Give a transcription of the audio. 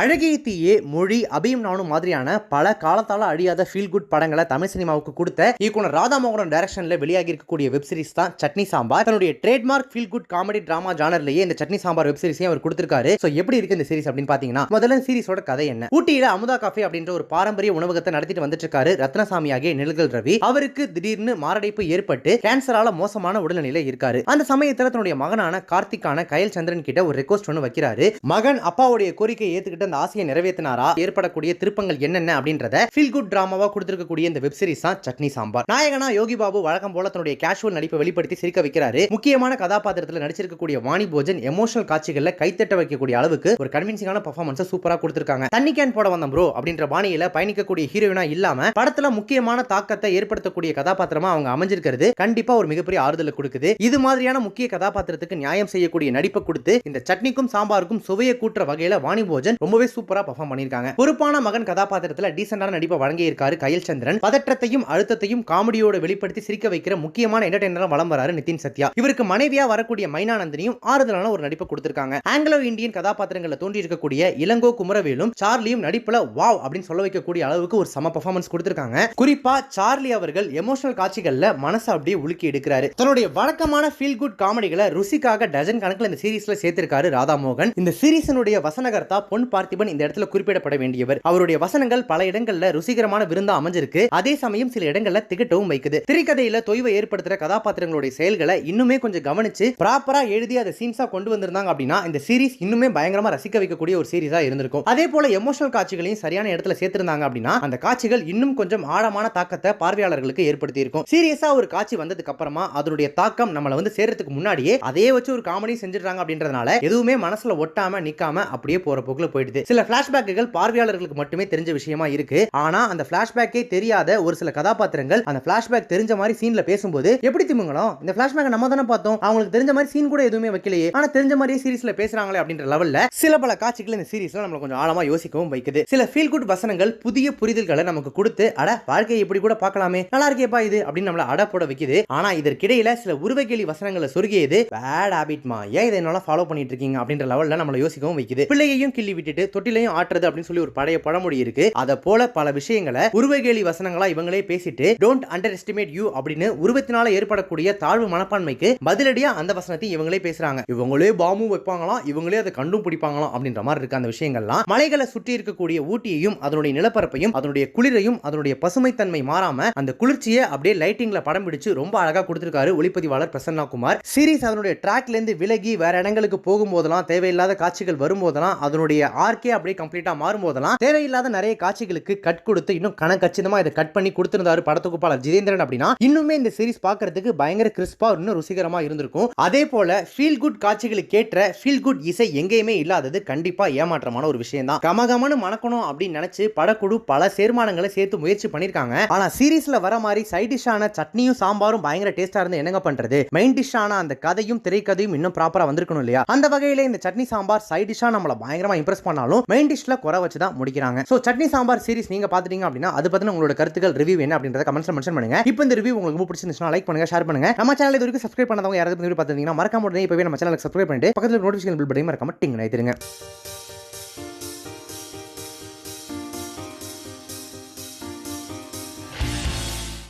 அழகிய தீயே மொழி அபியும் நானும் மாதிரியான பல காலத்தால அழியாத ஃபீல் குட் படங்களை தமிழ் சினிமாவுக்கு கொடுத்த இயக்குனர் ராதாமோகன் டைரக்ஷன்ல வெளியாகி இருக்கக்கூடிய வெப்சீரிஸ் தான் சட்னி சாம்பார். தன்னுடைய trademark feel good comedy drama ஜானர்லயே இந்த சட்னி சாம்பார் வெப் சீரிஸையும் அவர் கொடுத்திருக்காரு. ஸோ எப்படி இருக்கு இந்த சீரிஸ் அப்படின்னு பாத்தீங்கன்னா முதல்ல சீரிஸோட கதை என்ன? ஊட்டியில அமுதா காஃபே அப்படின்ற ஒரு பாரம்பரிய உணவகத்தை நடத்திட்டு வந்துட்டு இருக்காரு ரத்னசாமி ஆகிய நிழல்கள் ரவி. அவருக்கு திடீர்னு மாரடைப்பு ஏற்பட்டு கேன்சரால மோசமான உடல்நிலையில இருக்காரு. அந்த சமயத்துல தன்னுடைய மகனான கார்த்திக்கான கயல் சந்திரன் கிட்ட ஒரு ரெக்வஸ்ட் ஒன்று வைக்கிறாரு. மகன் அப்பாவுடைய கோரிக்கை ஏத்துக்கிட்டு அந்த ஆசையை நிறைவேற்றினாரா? ஏற்படக்கூடிய திருப்பங்கள் என்னென்ன அப்படின்றத ஃபீல் குட் டிராமாவா கொடுத்திருக்கக்கூடிய இந்த வெப் சீரிஸ் தான் சட்னி சாம்பார். நாயகனா யோகி பாபு வழக்கம் போல தன்னுடைய கேஷுவல் நடிப்பை வெளிப்படுத்தி சிரிக்க வைக்கிறாரு. முக்கியமான கதாபாத்திரத்தில் நடிச்சிருக்கக்கூடிய வாணி போஜன் எமோஷனல் காட்சிகள்ல கைத்தட்ட வைக்கக்கூடிய அளவுக்கு ஒரு கன்வின்சிங்கான பர்ஃபார்மன்ஸ் சூப்பரா கொடுத்திருக்காங்க. தண்ணி கேன் போட வந்த ப்ரோ அப்படின்ற பாணியில பயணிக்கக்கூடிய ஹீரோயினா இல்லாம படத்துல முக்கியமான தாக்கத்தை ஏற்படுத்தக்கூடிய கதாபாத்திரமா அவங்க அமைஞ்சிருக்கிறது கண்டிப்பா ஒரு மிகப்பெரிய ஆறுதலை கொடுக்குது. இது மாதிரியான முக்கிய கதாபாத்திரத்துக்கு நியாயம் செய்யக்கூடிய நடிப்பை கொடுத்து இந்த சட்னிக்கும் சாம்பாருக்கும் சுவையை கூட்டுற வகையில வாணி போஜன் ரொம்ப ரொம்பவே சூப்பரா பர்ஃபார்ம் பண்ணிருக்காங்க பொறுப்பான மகன் கதாபாத்திரத்துல டீசென்டான நடிப்பை வழங்கியிருக்காரு கயல் சந்திரன். பதற்றத்தையும் அழுத்தத்தையும் காமெடியோட வெளிப்படுத்தி சிரிக்க வைக்கிற முக்கியமான என்டர்டைனரா வளம் வராரு நிதின் சத்யா. இவருக்கு மனைவியா வரக்கூடிய மைனானந்தனையும் ஆறுதலான ஒரு நடிப்பை கொடுத்திருக்காங்க. ஆங்கிலோ இந்தியன் கதாபாத்திரங்களில் தோன்றி இருக்கக்கூடிய இளங்கோ குமரவேலும் சார்லியும் நடிப்புல வாவ் அப்படின்னு சொல்ல வைக்கக்கூடிய அளவுக்கு ஒரு சம பர்ஃபார்மன்ஸ் கொடுத்திருக்காங்க. குறிப்பா சார்லி அவர்கள் எமோஷனல் காட்சிகள்ல மனசை அப்படியே உலுக்கி எடுக்கிறாரு. தன்னுடைய வழக்கமான ஃபீல் குட் காமெடிகளை ருசிக்காக டஜன் கணக்கில் இந்த சீரீஸ்ல சேர்த்திருக்காரு ராதாமோகன். இந்த சீரிஸினுடைய வசனகர்த்தா பொன் பார்த்திபன் இந்த இடத்துல குறிப்பிடப்பட வேண்டியவர். அவருடைய வசனங்கள் பல இடங்கள்ல ருசிகரமான விருந்தா அமைஞ்சிருக்கு. அதே சமயம் சில இடங்கள்ல திகட்டவும் வைக்குது. திரைக்கதையில தொய்வை ஏற்படுத்துற கதாபாத்திரங்களுடைய செயல்களை இன்னுமே கொஞ்சம் கவனிச்சு ப்ராப்பரா எழுதி அதை சீன்ஸா கொண்டு வந்திருந்தாங்க அப்படின்னா இந்த சீரிஸ் இன்னுமே பயங்கரமா ரசிக்க வைக்கக்கூடிய ஒரு சீரிஸா இருந்திருக்கும். அதே போல எமோஷனல் காட்சிகளையும் சரியான இடத்துல சேர்த்திருந்தாங்க அப்படின்னா அந்த காட்சிகள் இன்னும் கொஞ்சம் ஆழமான தாக்கத்தை பார்வையாளர்களுக்கு ஏற்படுத்தி இருக்கும் சீரியஸா ஒரு காட்சி வந்ததுக்கு அப்புறமா அதனுடைய தாக்கம் நம்மள வந்து சேர்றதுக்கு முன்னாடியே அதே வச்சு ஒரு காமெடி செஞ்சிடுறாங்க அப்படின்றதுனால எதுவுமே மனசுல ஒட்டாம நிக்காம அப்படியே போற போக்குல போயிடுது சில பிளாஷ்பேக்குகள் பார்வையாளர்களுக்கு மட்டுமே தெரிஞ்ச விஷயமா இருக்கு. ஆனா அந்த பிளாஷ்பேக்கே தெரியாத ஒரு சில கதாபாத்திரங்கள் அந்த பிளாஷ்பேக் தெரிஞ்ச மாதிரி சீன்ல பேசும்போது எப்படி திமுங்களோ இந்த பிளாஷ்பேக் நம்ம தானே பார்த்தோம். அவங்களுக்கு தெரிஞ்ச மாதிரி சீன் கூட எதுவுமே வைக்கலையே. ஆனா தெரிஞ்ச மாதிரியே சீரீஸ்ல பேசுறாங்களே அப்படின்ற லெவல்ல சில பல காட்சிகள் இந்த சீரீஸ்ல நம்மள கொஞ்சம் ஆழமா யோசிக்கவும் வைக்குது. சில ஃபீல் குட் வசனங்கள் புதிய புரிதல்களை நமக்கு கொடுத்து அட வாழ்க்கையை இப்படி கூட பார்க்கலாமே. நல்லா இருக்கேப்பா இது அப்படின்னு நம்மள அட போட வைக்குது. ஆனா இதற்கிடையில சில உருவகேலி வசனங்களை சொருகியது பேட் ஹாபிட்மா ஏன் இதை என்னால ஃபாலோ பண்ணிட்டு இருக்கீங்க? அப்படின்ற லெவல்ல நம்மள யோசிக்கவும் வைக்குது. பிள்ளையையும் கிள்ளி விட்டுட்டு தொட்டிலையும் ஆட்டுறது அப்படின்னு சொல்லி ஒரு பழைய பழமொழி இருக்கு. அதை போல பல விஷயங்களை உருவகேலி வசனங்களா இவங்களே பேசிட்டு டோன்ட் அண்டர் எஸ்டிமேட் யூ அப்படின்னு உருவத்தினால ஏற்படக்கூடிய தாழ்வு மனப்பான்மைக்கு பதிலடியா அந்த வசனத்தையும் இவங்களே பேசுறாங்க. இவங்களே பாமும் வைப்பாங்களாம் இவங்களே அதை கண்டும் பிடிப்பாங்களாம் அப்படின்ற மாதிரி இருக்கு அந்த விஷயங்கள்லாம். மலைகளை சுற்றி இருக்கக்கூடிய ஊட்டியையும் அதனுடைய நிலப்பரப்பையும் அதனுடைய குளிரையும் அதனுடைய பசுமைத்தன்மை மாறாம அந்த குளிர்ச்சியை அப்படியே லைட்டிங்ல படம் பிடிச்சு ரொம்ப அழகா கொடுத்திருக்காரு ஒளிப்பதிவாளர் பிரசன்னா குமார் சீரிஸ் அதனுடைய ட்ராக்ல இருந்து விலகி வேற இடங்களுக்கு போகும்போதெல்லாம் தேவையில்லாத காட்சிகள் வரும்போதெல்லாம் அதனுடைய ஆர்கே அப்படியே கம்ப்ளீட்டா மாறும்போதெல்லாம் தேவையில்லாத நிறைய காட்சிகளுக்கு கட் கொடுத்து இன்னும் கணக்கச்சிதமா இதை கட் பண்ணி கொடுத்திருந்தாரு படத்தொகுப்பாளர் ஜிதேந்திரன் அப்படின்னா இன்னுமே இந்த சீரிஸ் பாக்குறதுக்கு பயங்கர கிறிஸ்பா இன்னும் ருசிகரமா இருந்திருக்கும். அதே போல ஃபீல் குட் காட்சிகளுக்கு ஏற்ற ஃபீல் குட் இசை எங்கேயுமே இல்லாதது கண்டிப்பா ஏமாற்றமான ஒரு விஷயம் தான் கமகமனு மணக்கணும் அப்படின்னு நினைச்சு படக்குழு பல சேர்மானங்களை சேர்த்து முயற்சி பண்ணிருக்காங்க. ஆனா சீரிஸ்ல வர மாதிரி சைட் டிஷ்ஷான சட்னியும் சாம்பாரும் பயங்கர டேஸ்டா இருந்து என்னங்க பண்றது? மெயின் டிஷ்ஷான அந்த கதையும் திரைக்கதையும் இன்னும் ப்ராப்பரா வந்திருக்கணும் இல்லையா? அந்த வகையில இந்த சட்னி சாம்பார் சைட் டிஷ்ஷா நம்மள பயங்கரமா இம்ப்ரெஸ் பண்ணாலும் மெயின் டிஷ்ல குறை வச்சு தான் முடிக்கிறாங்க. சோ சட்னி சாம்பார் சீரிஸ் நீங்க பாத்துட்டீங்க அப்படின்னா அது பத்தின உங்களோட கருத்துக்கள் ரிவ்யூ என்ன அப்படின்றத கமெண்ட்ஸ்ல மென்ஷன் பண்ணுங்க. இப்போ இந்த ரிவ்யூ உங்களுக்கு ரொம்ப பிடிச்சிருந்துச்சுன்னா லைக் பண்ணுங்க ஷேர் பண்ணுங்க. நம்ம சேனல் இது வரைக்கும் சப்ஸ்கிரைப் பண்ணாதவங்க யாராவது பார்த்துருந்தீங்கன்னா மறக்காம உடனே இப்பவே நம்ம சேனலுக்கு சப்ஸ்கிரைப் பண்ணிட்டு பக்கத்துல நோட்டிஃபிகேஷன் பில் பட்டையும் மறக்காம டிங் நினைத்துருங்க